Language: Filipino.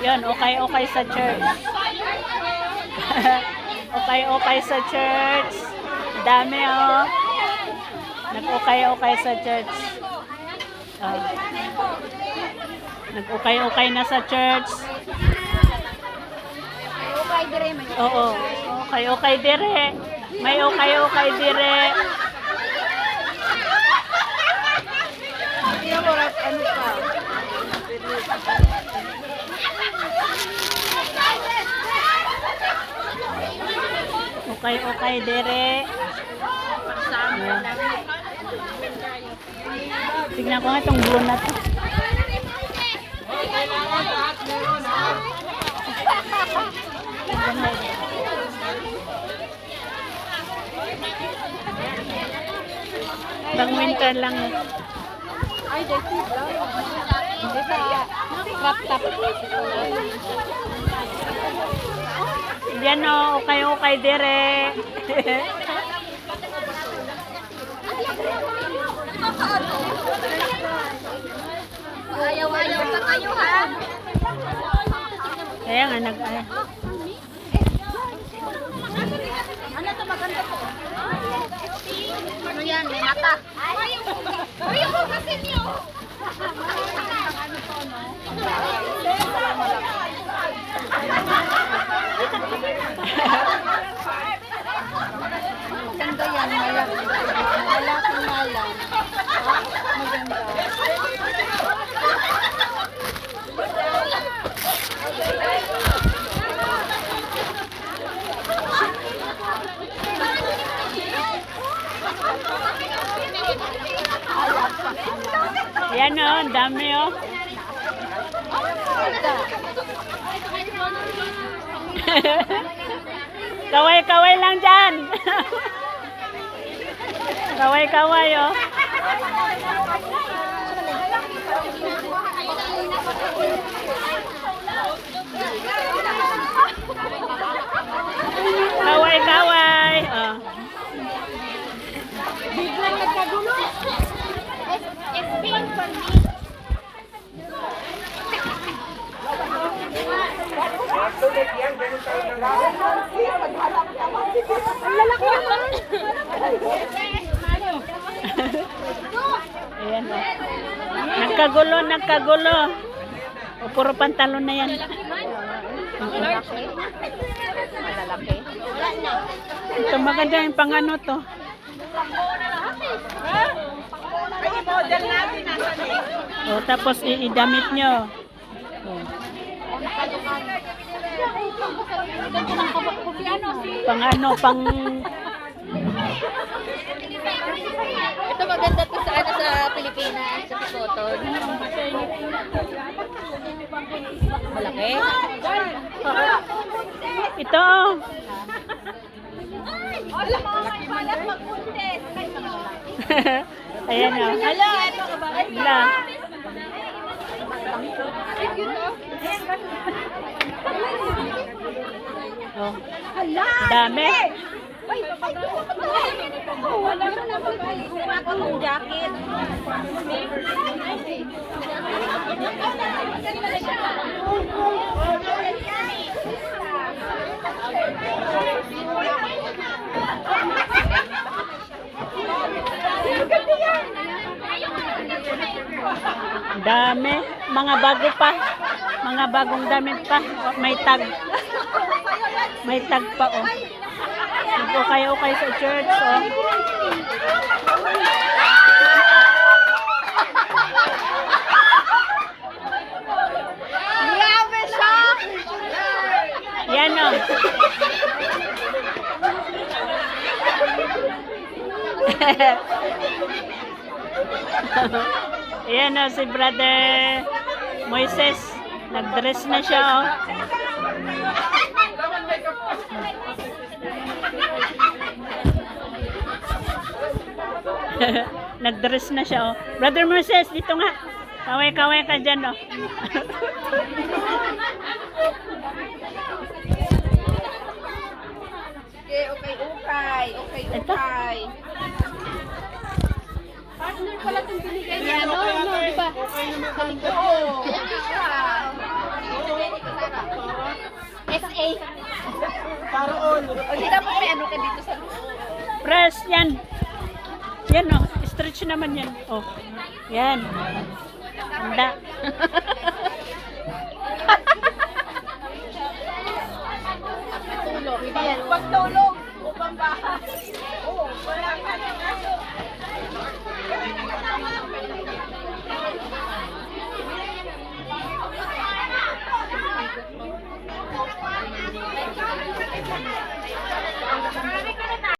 Yun, okay-okay sa church. okay-okay sa church. Dami oh. Nag-okay-okay sa church. Oh. Nag-okay-okay na sa church. Okay, dire. Oo. Okay-okay dire. May okay-okay dire. Ano pa. Okay-okay dire. Ayan. Tignan ko nga itong blue na to. Pang winter lang. Ay, dito lang. Sa crop top. Yan o, okay-okay dire. Ayaw-ayaw pa kayo ha. Kaya nga nag... ay. Ano to maganda to? Ano yan? May mata. Ayaw ko kasi niyo. Maganda yan, malaki. Malaki malang. Maganda. Yan o, ang dami o. Kaway-kaway lang dyan. Kaway-kaway o. Kaway-kaway. Oh. Biglang nagkagulo. It's pink for me. Lalaki naman. Ayan. Nagkagulo, nagkagulo. O, puro pantalon na yan. Malalaki. Ito maganda yung pangano to. O, tapos i- idamit nyo. O, pang ano, pang... Ito maganda to sa ano sa Pilipinas, sa Picoton. Malaki. Ito. Ayan o. Hala, ito ka ba? Wala. Oh, dami. Ay, wala na naman. Ako ng jacket. Dami. Mga bago pa. Mga bagong damit pa. May tag. May tag pa oh. Nag-ukay-ukay sa church oh. Grabe siya! Yan oh. Ayan oh, si brother Moises. Nag-dress na siya oh. Nag-dress na siya, oh. Brother Moses, dito nga. Kaway-kaway ka dyan, oh. okay, okay, okay. Okay, okay. Partner pala itong binigay niya. Ano, ano, di ba? Okay naman ang doon. SA. Paroon. O, di dapat may ano ka dito sa loob. Press yan. Yan oh, stretch naman yan. Oh, yan. Handa. Upang bahay.